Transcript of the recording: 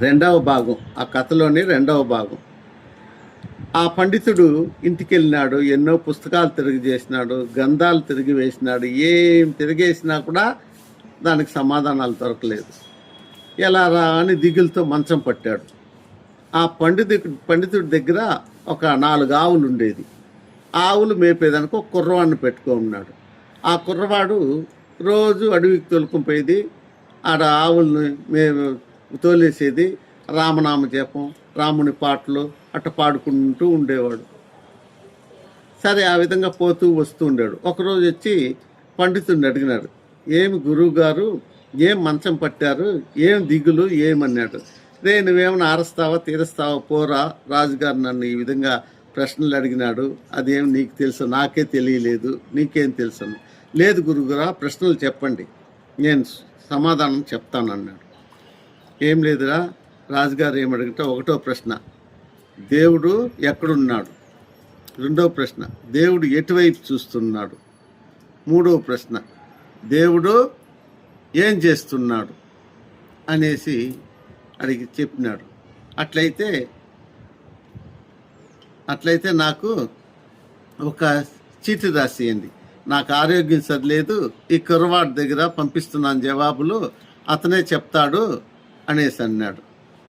రెండవ భాగం ఆ కథలోని రెండవ భాగం. ఆ పండితుడు ఇంటికి వెళ్ళినాడు ఎన్నో పుస్తకాలు తిరిగి చేసినాడు గంధాలు తిరిగి వేసినాడు ఏం తిరిగేసినా కూడా దానికి సమాధానాలు దొరకలేదు. ఎలా రా అని దిగులతో మంచం పట్టాడు. ఆ పండితు పండితుడి దగ్గర ఒక నాలుగు ఆవులు ఉండేది. ఆవులు మేపేదానికి ఒక కుర్రవాడిని పెట్టుకో ఉన్నాడు ఆ కుర్రవాడు రోజు అడవికి తొలుకుపోయేది. ఆడ ఆవుల్ని మేము తోలేసేది రామనామ జపం రాముని పాటలు అట్ట పాడుకుంటూ ఉండేవాడు. సరే ఆ విధంగా పోతూ వస్తూ ఉండాడు ఒకరోజు వచ్చి పండితుడిని అడిగినాడు ఏమి గురువు గారు ఏం మంచం పట్టారు? ఏం దిగులు? ఏమన్నాడు? రే నువ్వేమైనా ఆరస్తావా తీరస్తావా? పోరా. రాజుగారు నన్ను ఈ విధంగా ప్రశ్నలు అడిగినాడు. అదేం నీకు తెలుసు? నాకే తెలియలేదు. నీకేం తెలుసు? లేదు గురుగురా ప్రశ్నలు చెప్పండి. నేను సమాధానం చెప్తాను అన్నాడు ఏం లేదురా? రాజుగారు ఏమడిగితే ఒకటో ప్రశ్న. దేవుడు ఎక్కడున్నాడు? రెండవ ప్రశ్న. దేవుడు ఎటువైపు చూస్తున్నాడు? మూడవ ప్రశ్న. దేవుడు ఏం చేస్తున్నాడు? అనేసి అడిగి చెప్పినాడు. అట్లయితే అట్లయితే నాకు ఒక చీటి రాసియండి. నాకు ఆరోగ్యం సరిలేదు. ఈ కుర్రవాడి దగ్గర పంపిస్తున్నాను జవాబులు. అతనే చెప్తాడు అనేసి అన్నాడు.